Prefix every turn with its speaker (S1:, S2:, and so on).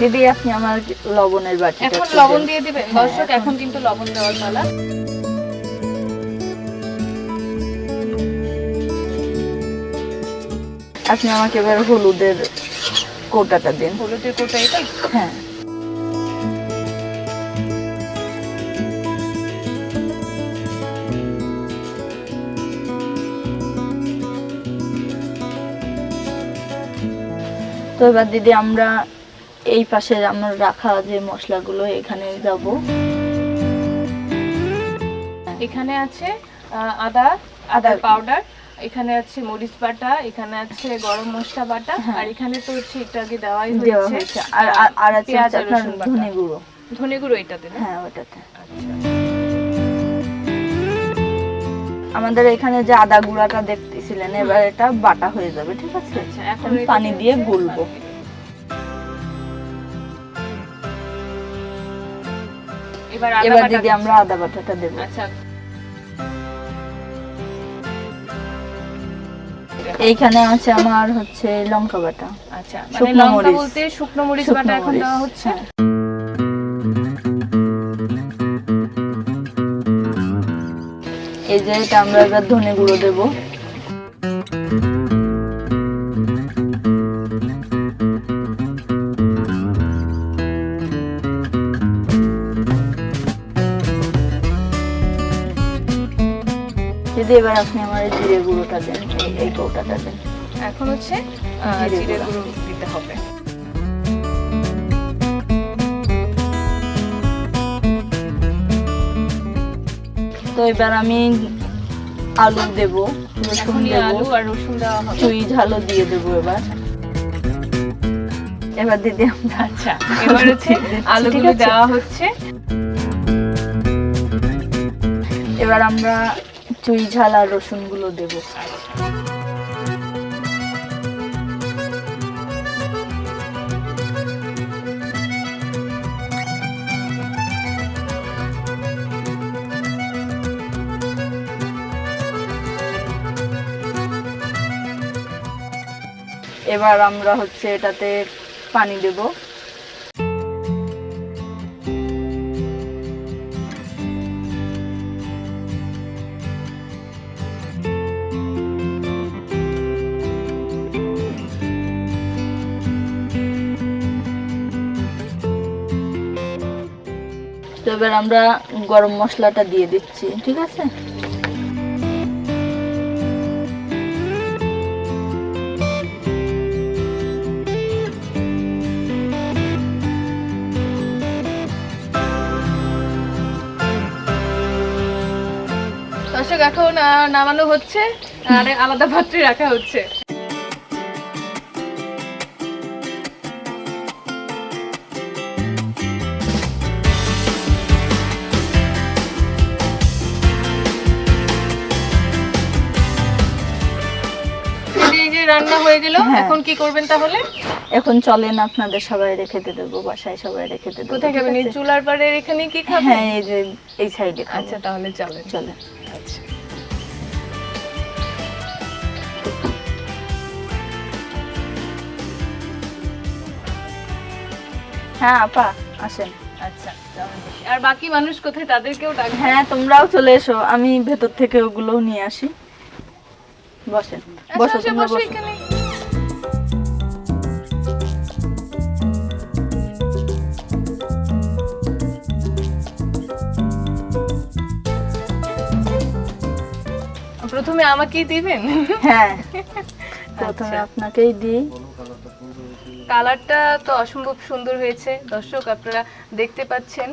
S1: দিদি আপনি আমার লবণের বাটি
S2: এখন লবণ দিয়ে দিবেন। দর্শক এখন কিন্তু লবণ দেওয়ার পালা।
S1: আপনি আমাকে এবার হলুদের কোটাটা দিন।
S2: হলুদের কোটা এটা
S1: হ্যাঁ। তো এবার দিদি আমরা এই পাশে আমার রাখা যে মশলাগুলো এখানে যাব।
S2: এখানে আছে আদা আদা পাউডার এখানে আছে মরিচ বাটা এখানে আছে গরম মশলা বাটা
S1: হ্যাঁ।
S2: আর এখানে তো হচ্ছে একটু আগে দেওয়াই
S1: দেওয়া
S2: হয়েছে।
S1: আর আর- আছে আপনার ধনে গুঁড়ো।
S2: ধনে গুঁড়ো এটাতে?
S1: হ্যাঁ ওটাতে।
S2: আচ্ছা।
S1: আমাদের এখানে যে আদা গুঁড়াটা দেখতেছিলেন এবার এটা বাটা হয়ে যাবে ঠিক আছে?
S2: আচ্ছা এখন
S1: পানি দিয়ে গুলবো।
S2: এবার
S1: দিদি আমরা আদা বাটাটা দেবো।
S2: আচ্ছা।
S1: এইখানে আছে আমার হচ্ছে লঙ্কা বাটা।
S2: আচ্ছা মানে
S1: শুকনো
S2: লঙ্কা। বলতে শুকনো মরিচ বাটা এখন দেওয়া হচ্ছে?
S1: হ্যাঁ। এই যে এটা আমরা এবার ধনে গুঁড়ো দেবো। দিদি এবার আপনি আমার জিরে গুঁড়োটা দেন এই- কৌটাটা দেন।
S2: এখন হচ্ছে
S1: জিরে গুঁড়ো।
S2: দিতে হবে।
S1: তো এবার আমি আলু দেব রসুন
S2: আলু আর রসুন দেওয়া হবে।
S1: চুই ঝালও দিয়ে দেবো এবার। এবার দিদি আমরা
S2: আচ্ছা এবার হচ্ছে আলুগুলো। দেওয়া হচ্ছে।
S1: এবার আমরা চুই ঝাল আর রসুনগুলো দেবো। এবার আমরা হচ্ছে এটাতে পানি দেব। তো এবার আমরা গরম মশলাটা দিয়ে দিচ্ছি, ঠিক আছে?
S2: দর্শক, এখন নামানো হচ্ছে। আর আলাদা পাত্রে রাখা হচ্ছে। রান্না হয়ে গেল
S1: হ্যাঁ।
S2: এখন কি করবেন তাহলে?
S1: এখন চলেন আপনাদের সবাই রেখে দিতে দেবো বাসায় সবাই রেখে দিতে দেবো,
S2: কোথায় খাবেন এই চুলার পাড়ে এখানে কি খাবেন?
S1: হ্যাঁ এই যে এই সাইডে
S2: আচ্ছা তাহলে চলেন।
S1: চলে
S2: আচ্ছা।
S1: হ্যাঁ আপা আসেন।
S2: আচ্ছা আর বাকি মানুষ কোথায়? তাদেরকেও ডাক
S1: হ্যাঁ তোমরাও চলে এসো আমি ভেতর থেকে ওগুলোও নিয়ে আসি। বসেন। বসো
S2: আচ্ছা,
S1: তোমরা
S2: বসো
S1: বসো।
S2: প্রথমে আমাকেই দিবেন?
S1: হ্যাঁ। প্রথমে
S2: আচ্ছা।
S1: আপনাকেই দিই।
S2: কালারটা তো অসম্ভব সুন্দর হয়েছে। দর্শক আপনারা দেখতে পাচ্ছেন।